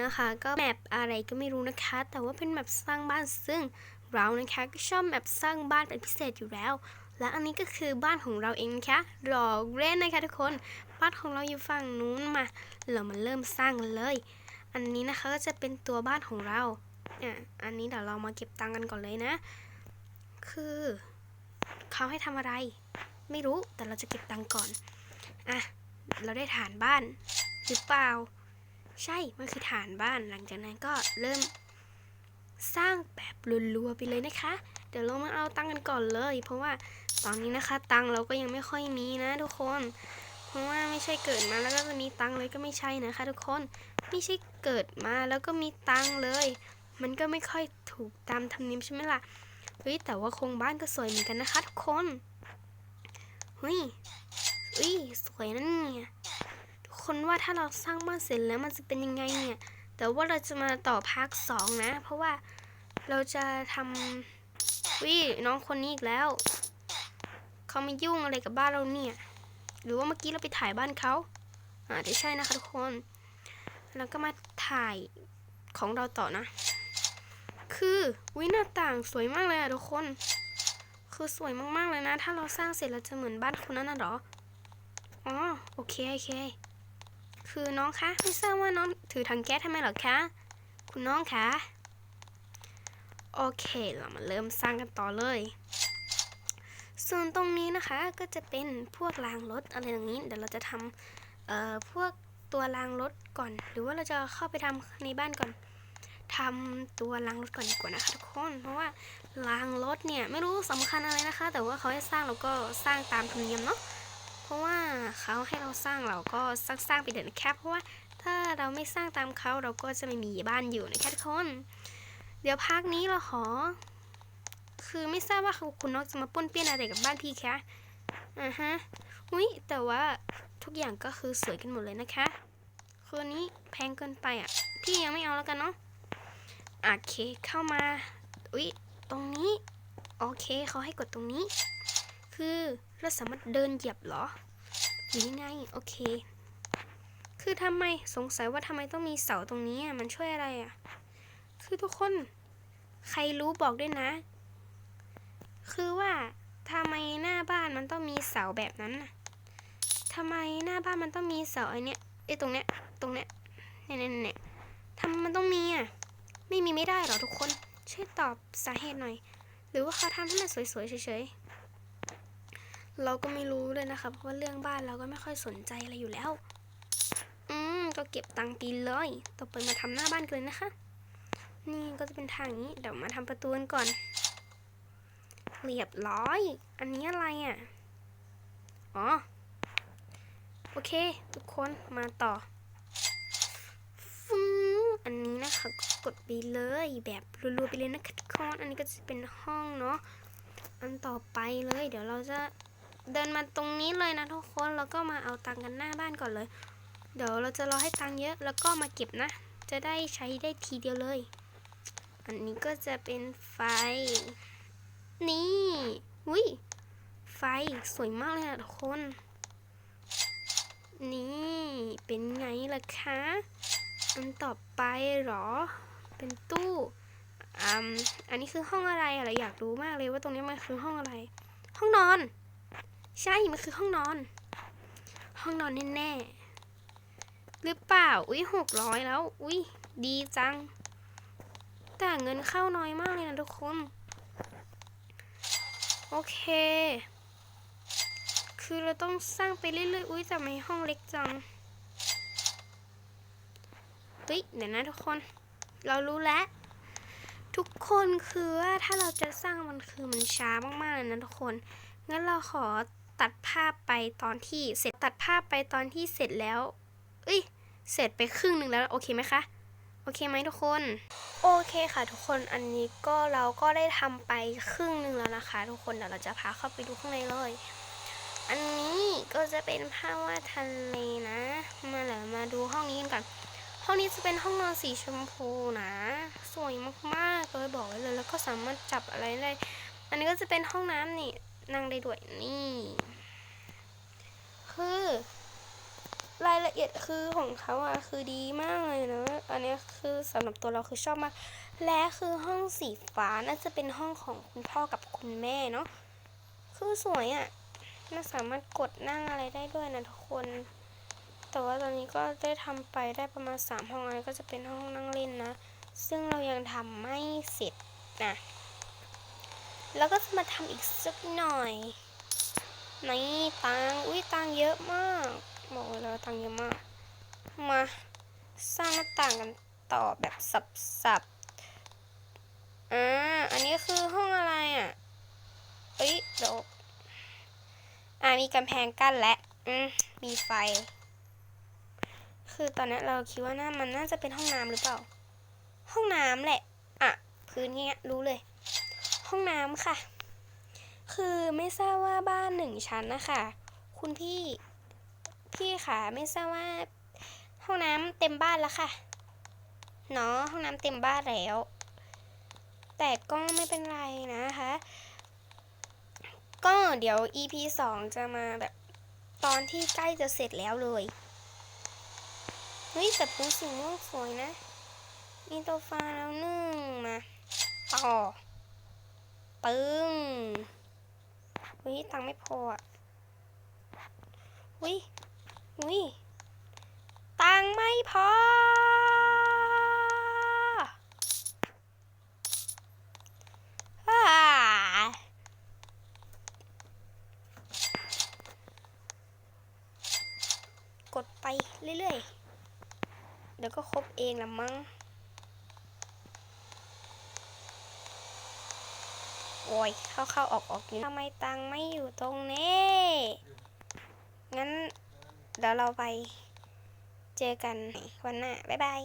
นะคะ ก็แมปอะไรก็ไม่รู้นะคะ แต่ว่าเป็นแมปสร้างบ้านซึ่งเรานะคะก็ชอบแมปสร้างบ้านเป็นพิเศษอยู่แล้ว และอันนี้ก็คือบ้านของเราเองนะคะรอเล่นนะคะทุกคนบ้านของเราอยู่ฝั่งนู้นมา เรามาเริ่มสร้างกันเลย อันนี้นะคะก็จะเป็นตัวบ้านของเราอะอันนี้เดี๋ยวเรามาเก็บตังค์กันก่อนเลยนะ คือเขาให้ทำอะไร ไม่รู้แต่เราจะเก็บตังค์ก่อนอะเราได้ฐานบ้านหรือเปล่า ใช่ มันคือฐานบ้าน หลังจากนั้นก็เริ่มสร้างแบบรัวๆไปเลยนะคะ เดี๋ยวเรามาเอาตังกันก่อนเลย เพราะว่าตอนนี้นะคะตังเราก็ยังไม่ค่อยมีนะทุกคน เพราะว่าไม่ใช่เกิดมาแล้วก็จะมีตังเลยก็ไม่ใช่นะคะ ทุกคน ไม่ใช่เกิดมาแล้วก็มีตังเลย มันก็ไม่ค่อยถูกตามธรรมเนียมใช่ไหมล่ะ เฮ้ยแต่ว่าโครงบ้านก็สวยเหมือนกันนะคะ ทุกคน เฮ้ยเฮ้ยสวยนั่นเนี่ย คนว่าถ้าเราสร้างบ้านเสร็จแล้วมันจะเป็นยังไงเนี่ย แต่ว่าเราจะมาต่อภาคสองนะ เพราะว่าเราจะทำวิน้องคนนี้อีกแล้ว เขามายุ่งอะไรกับบ้านเราเนี่ย หรือว่าเมื่อกี้เราไปถ่ายบ้านเขาอาจจะใช่นะคะทุกคน แล้วก็มาถ่ายของเราต่อนะ คือวิหน้าต่างสวยมากเลยอะทุกคน คือสวยมากๆเลยนะ ถ้าเราสร้างเสร็จเราจะเหมือนบ้านคนนั้นน่ะหรออ๋อโอเคโอเค คือน้องคะ ไม่ทราบว่าน้องถือถังแก๊สทำไมหรอคะ คุณน้องคะ โอเคเรามาเริ่มสร้างกันต่อเลย ส่วนตรงนี้นะคะก็จะเป็นพวกรางรถอะไรอย่างนี้ เดี๋ยวเราจะทำเอ่อพวกตัวรางรถก่อน หรือว่าเราจะเข้าไปทำในบ้านก่อนทำตัวรางรถก่อนดีกว่านะคะทุกคน เพราะว่ารางรถเนี่ยไม่รู้สำคัญอะไรนะคะ แต่ว่าเขาให้สร้างเราก็สร้างตามธรรมเนียมเนาะ ราะว่าเขาให้เราสร้างเราก็สร้างสร้างไปเถอะนะครับเพราะว่าถ้าเราไม่สร้างตามเขาเราก็จะไม่มีบ้านอยู่นะคะทุกคน เดี๋ยวพักนี้เราขอ คือไม่ทราบว่าคุณนกจะมาป้วนเปี้ยนอะไรกับบ้านพี่คะอ่าฮะอุ้ยแต่ว่าทุกอย่างก็คือสวยกันหมดเลยนะคะคืนนี้แพงเกินไปอะพี่ยังไม่เอาแล้วกันเนาะโอเคเข้ามาอุ้ยตรงนี้ โอเคเขาให้กดตรงนี้ คือเราสามารถเดินเหยียบเหรอหรือยังไงโอเค คือทำไมสงสัยว่าทำไมต้องมีเสาตรงนี้มันช่วยอะไรอะ คือทุกคนใครรู้บอกด้วยนะ คือว่าทำไมหน้าบ้านมันต้องมีเสาแบบนั้นน่ะทำไมหน้าบ้านมันต้องมีเสาไอเนี้ยไอตรงเนี้ยตรงเนี้ยเนี่ยเนี่ยเนี่ยทำไมมันต้องมีอะไม่มีไม่ได้หรอทุกคนช่วยตอบสาเหตุหน่อย หรือว่าเขาทำให้มันสวยๆเฉยๆ เราก็ไม่รู้เลยนะคะเพราะว่าเรื่องบ้านเราก็ไม่ค่อยสนใจอะไรอยู่แล้ว อืมก็เก็บตังค์กินเลย ต่อไปมาทำหน้าบ้านกันเลยนะคะ นี่ก็จะเป็นทางนี้เดี๋ยวมาทำประตูกันก่อน เรียบร้อย อันนี้อะไรอะ อ๋อ โอเค ทุกคนมาต่อฟึ้งอันนี้นะคะก็กดไปเลยแบบรัวๆไปเลยนะคะทุกคน อันนี้ก็จะเป็นห้องเนาะ อันต่อไปเลย เดี๋ยวเราจะ เดินมาตรงนี้เลยนะทุกคนแล้วก็มาเอาตังกันหน้าบ้านก่อนเลย เดี๋ยวเราจะรอให้ตังเยอะแล้วก็มาเก็บนะ จะได้ใช้ได้ทีเดียวเลย อันนี้ก็จะเป็นไฟ นี่อุ้ยไฟสวยมากเลยอะทุกคน นี่เป็นไงล่ะคะอันต่อไปหรอ เป็นตู้อันนี้คือห้องอะไรอะไรอยากรู้มากเลยว่าตรงนี้มันคือห้องอะไร ห้องนอน ใช่ มันคือห้องนอน ห้องนอนแน่ๆหรือเปล่า อุ้ยหกร้อยแล้ว อุ้ยดีจัง แต่เงินเข้าน้อยมากเลยนะทุกคน โอเค คือเราต้องสร้างไปเรื่อยๆ อุ้ยแต่ไม่ห้องเล็กจังเฮ้ยเดี๋ยวนะทุกคน เรารู้แล้วทุกคนคือว่าถ้าเราจะสร้างมันคือมันช้ามากๆเลยนะทุกคน งั้นเราขอ ตัดภาพไปตอนที่เสร็จตัดภาพไปตอนที่เสร็จแล้ว เอ้ย เสร็จไปครึ่งหนึ่งแล้วโอเคไหมคะ โอเคไหมทุกคน โอเคค่ะทุกคน อันนี้ก็เราก็ได้ทำไปครึ่งหนึ่งแล้วนะคะ ทุกคนเดี๋ยวเราจะพาเข้าไปดูข้างในเลย อันนี้ก็จะเป็นภาพวาดทะเลนะ มาเดี๋ยมาดูห้องนี้กันก่อนห้องนี้จะเป็นห้องนอนสีชมพูนะ สวยมากๆเลยบอกไว้เลยแล้วก็สามารถจับอะไรได้ อันนี้ก็จะเป็นห้องน้ำนี่นั่งได้ด้วยนี่ คือ รายละเอียดคือของเขาอะคือดีมากเลยนะอันนี้คือสำหรับตัวเราคือชอบมาก และคือห้องสีฟ้าน่าจะเป็นห้องของคุณพ่อกับคุณแม่เนาะคือสวยอะน่าสามารถกดนั่งอะไรได้ด้วยนะทุกคน แต่ว่าตอนนี้ก็ได้ทำไปได้ประมาณสามห้องอันนี้ก็จะเป็นห้องนั่งเล่นนะ ซึ่งเรายังทำไม่เสร็จนะแล้วก็จะมาทำอีกสักหน่อย นี่ตังอุ้ยตังเยอะมากบอกเลยว่าตังเยอะมาก มาสร้างหน้าต่างกันต่อแบบสับๆอ่าอันนี้คือห้องอะไรอะเอ้ยเดี๋ยวอ่ามีกำแพงกั้นและอืมมีไฟ คือตอนนี้เราคิดว่าน่ามันน่าจะเป็นห้องน้ำหรือเปล่า ห้องน้ำแหละ อะ พื้นเงี้ยรู้เลย ห้องน้ำค่ะ คือไม่ทราบว่าบ้านหนึ่งชั้นนะคะคุณพี่ พี่ค่ะไม่ทราบว่า ห้องน้ำเต็มบ้านแล้วค่ะเนาะห้องน้ำเต็มบ้านแล้ว แต่ก็ไม่เป็นไรนะคะ ก็เดี๋ยว EP สองจะมาแบบตอนที่ใกล้จะเสร็จแล้วเลยเฮ้ยแต่เป็นสีม่วงสวยนะ มีโซฟาแล้วนึ่งมา ต่อ ปึ้ง วิตังค์ไม่พออะวิวิตังค์ไม่พออ่ากดไปเรื่อยๆ เดี๋ยวก็ครบเองละมั้ง โอ้ยเข้าเข้าออกออกอยู่ทำไมตังไม่อยู่ตรงนี้ งั้นเดี๋ยวเราไปเจอกันวันหน้า บ๊ายบาย